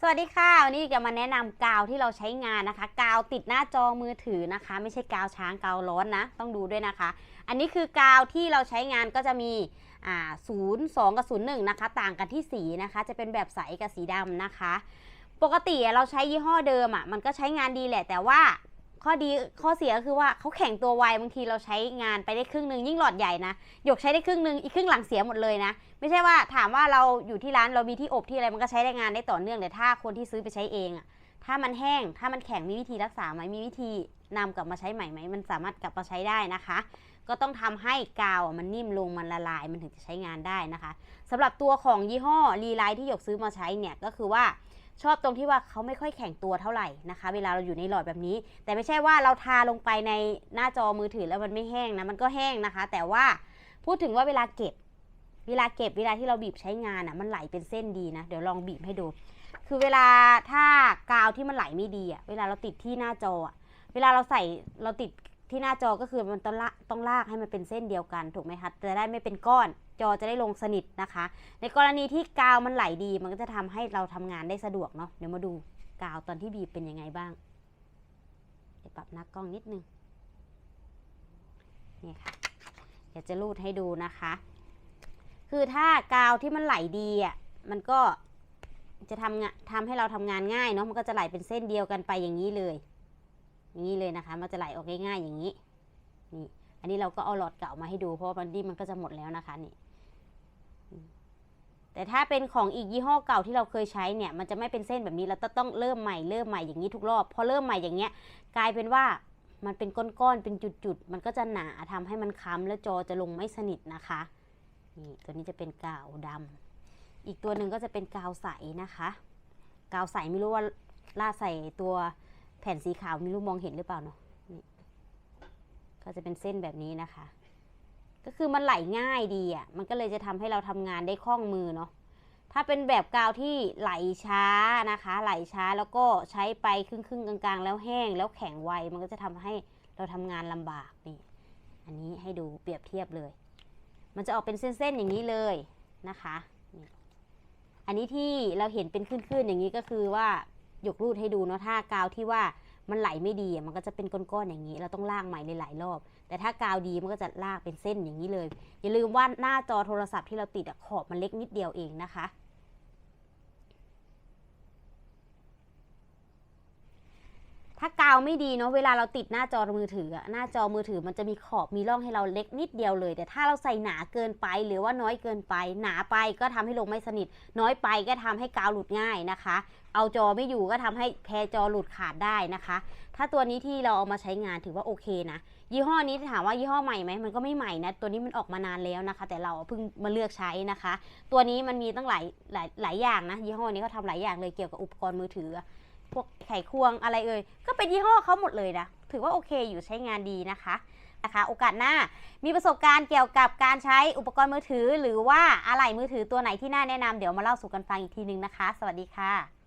สวัสดีค่ะวันนี้จะมาแนะนำกาวที่เราใช้งานนะคะ กาวติดหน้าจอมือถือนะคะ ไม่ใช่กาวช้างกาวร้อนนะ ต้องดูด้วยนะคะ อันนี้คือกาวที่เราใช้งานก็จะมีอ่าศูนย์สองกับศูนย์หนึ่งนะคะ ต่างกันที่สีนะคะ จะเป็นแบบใสกับสีดำนะคะ ปกติเราใช้ยี่ห้อเดิมอะมันก็ใช้งานดีแหละ แต่ว่า ข้อดีข้อเสียก็คือว่าเขาแข็งตัวไวบางทีเราใช้งานไปได้ครึ่งหนึ่งยิ่งหลอดใหญ่นะหยกใช้ได้ครึ่งหนึ่งอีกครึ่งหลังเสียหมดเลยนะ ไม่ใช่ว่าถามว่าเราอยู่ที่ร้านเรามีที่อบที่อะไรมันก็ใช้ได้งานได้ต่อเนื่องแต่ถ้าคนที่ซื้อไปใช้เองอะถ้ามันแห้งถ้ามันแข็งมีวิธีรักษาไหมมีวิธีนำกลับมาใช้ใหม่ไหมมันสามารถกลับมาใช้ได้นะคะ ก็ต้องทำให้กาวมันนิ่มลงมันละลายมันถึงจะใช้งานได้นะคะสำหรับตัวของยี่ห้อรีไลท์ที่หยกซื้อมาใช้เนี่ยก็คือว่า ชอบตรงที่ว่าเขาไม่ค่อยแข็งตัวเท่าไหร่นะคะ เวลาเราอยู่ในหลอดแบบนี้ แต่ไม่ใช่ว่าเราทาลงไปในหน้าจอมือถือแล้วมันไม่แห้งนะมันก็แห้งนะคะ แต่ว่าพูดถึงว่าเวลาเก็บ เวลาเก็บเวลาที่เราบีบใช้งานอะมันไหลเป็นเส้นดีนะ เดี๋ยวลองบีบให้ดู คือเวลาถ้ากาวที่มันไหลไม่ดีอะเวลาเราติดที่หน้าจออะเวลาเราใส่เราติด ที่หน้าจอก็คือมันต้องลากต้องลากให้มันเป็นเส้นเดียวกันถูกไหมคะจะได้ไม่เป็นก้อนจอจะได้ลงสนิทนะคะ ในกรณีที่กาวมันไหลดีมันก็จะทำให้เราทำงานได้สะดวกเนาะเดี๋ยวมาดูกาวตอนที่บีบเป็นยังไงบ้างเดี๋ยวปรับหน้ากล้องนิดนึงนี่ค่ะเดี๋ยวจะรูดให้ดูนะคะ คือถ้ากาวที่มันไหลดีอะมันก็จะทำงานทำให้เราทำงานง่ายเนาะมันก็จะไหลเป็นเส้นเดียวกันไปอย่างนี้เลย อย่างนี้เลยนะคะ มันจะไหลออกง่ายๆอย่างนี้ นี่ อันนี้เราก็เอาหลอดเก่ามาให้ดูเพราะว่ามันดี้มันก็จะหมดแล้วนะคะนี่ แต่ถ้าเป็นของอีกยี่ห้อเก่าที่เราเคยใช้เนี่ย มันจะไม่เป็นเส้นแบบนี้ เราต้องเริ่มใหม่เริ่มใหม่อย่างนี้ทุกรอบ พอเริ่มใหม่อย่างเงี้ย กลายเป็นว่ามันเป็นก้อนๆ เป็นจุดๆ มันก็จะหนาทำให้มันค้ำแล้วจอจะลงไม่สนิทนะคะ นี่ตัวนี้จะเป็นกาวดำอีกตัวหนึ่งก็จะเป็นกาวใสนะคะ กาวใสไม่รู้ว่าล่าใส่ตัว แผ่นสีขาวไม่รู้มองเห็นหรือเปล่าเนาะนี่ก็จะเป็นเส้นแบบนี้นะคะ ก็คือมันไหลง่ายดีอะ มันก็เลยจะทำให้เราทำงานได้คล่องมือเนาะถ้าเป็นแบบกาวที่ไหลช้านะคะ ไหลช้าแล้วก็ใช้ไปครึ่งครึ่งๆกลางๆ แล้วแห้งแล้วแข็งไว มันก็จะทำให้เราทำงานลำบากนี่ อันนี้ให้ดูเปรียบเทียบเลย มันจะออกเป็นเส้นๆอย่างนี้เลยนะคะนี่อันนี้ที่เราเห็นเป็นคลื่นๆอย่างนี้ก็คือว่า หยกรูดให้ดูเนาะถ้ากาวที่ว่ามันไหลไม่ดีมันก็จะเป็นก้อนๆอย่างนี้ เราต้องลากใหม่หลายๆรอบ แต่ถ้ากาวดีมันก็จะลากเป็นเส้นอย่างนี้เลย อย่าลืมว่าหน้าจอโทรศัพท์ที่เราติดอขอบมันเล็กนิดเดียวเองนะคะ ถ้ากาว ไม่ดีเนาะเวลาเราติดหน้าจอมือถืออะหน้าจอมือถือมันจะมีขอบมีร่องให้เราเล็กนิดเดียวเลย แต่ถ้าเราใส่หนาเกินไปหรือว่าน้อยเกินไป หนาไปก็ทำให้ลงไม่สนิท น้อยไปก็ทำให้กาวหลุดง่ายนะคะ เอาจอไม่อยู่ก็ทำให้แพรจอหลุดขาดได้นะคะ ถ้าตัวนี้ที่เราเอามาใช้งานถือว่าโอเคนะยี่ห้อนี้ถามว่ายี่ห้อใหม่ไหมมันก็ไม่ใหม่นะตัวนี้มันออกมานานแล้วนะคะ แต่เราเพิ่งมาเลือกใช้นะคะ ตัวนี้มันมีตั้งหลายหลายหลายอย่างนะยี่ห้อนี้เขาทำหลายอย่างเลยเกี่ยวกับอุปกรณ์มือถือ พวกไขควงอะไรเอ่ย ก็เป็นยี่ห้อเขาหมดเลยนะ ถือว่าโอเคอยู่ใช้งานดีนะคะนะคะโอกาสหน้ามีประสบการณ์เกี่ยวกับการใช้อุปกรณ์มือถือ หรือว่าอะไหล่มือถือตัวไหนที่น่าแนะนำเดี๋ยวมาเล่าสู่กันฟังอีกทีนึงนะคะ สวัสดีค่ะ